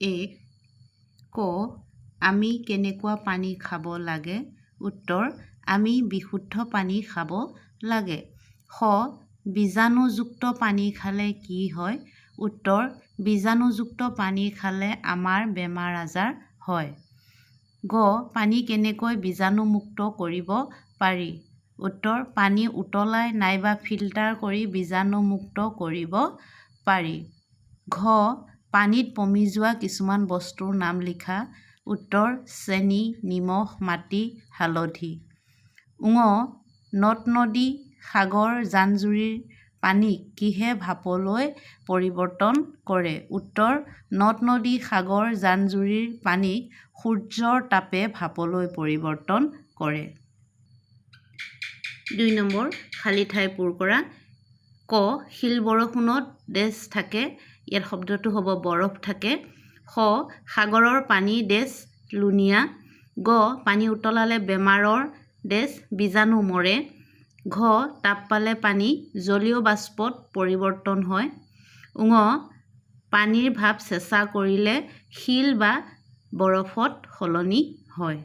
এক ক আমি কেনেকুৱা পানী খাব লাগে? উত্তৰ আমি বিশুদ্ধ পানী খাব লাগে। খ বীজাণুযুক্ত পানী খালে কি হয়? উত্তৰ বীজাণুযুক্ত পানী খালে আমাৰ বেমাৰ আজাৰ হয়। গ পানী কেনেকৈ বীজাণুমুক্ত কৰিব পাৰি? উত্তৰ পানী উতলাই নাইবা ফিল্টাৰ কৰি বীজাণুমুক্ত কৰিব পাৰি। ঘ পানীত পমি যোৱা কিছুমান বস্তুৰ নাম লিখা। উত্তৰ চেনি নিমখ মাটি হালধি। ঙ নদ নদী সাগৰ জান জুৰিৰ পানীক কিহে ভাপলৈ পৰিৱৰ্তন কৰে? উত্তৰ নদ নদী সাগৰ জান জুৰিৰ পানীক সূৰ্যৰ তাপে ভাপলৈ পৰিৱৰ্তন কৰে। দুই নম্বৰ খালী ঠাই পূৰ কৰা। ক শিল বৰষুণত ডেছ থাকে ইয়াত শব্দটো হ'ব বৰফ থাকে। খ সাগৰৰ পানী ডেছ লুণীয়া গ পানী উতলালে বেমাৰৰ ডেছ বীজাণু মৰে। ঘ তাপ পালে পানী জলীয় বাষ্পত পৰিৱৰ্তন হয়। ঙ পানীৰ ভাৱ চেঁচা কৰিলে শিল বা বৰফত সলনি হয়।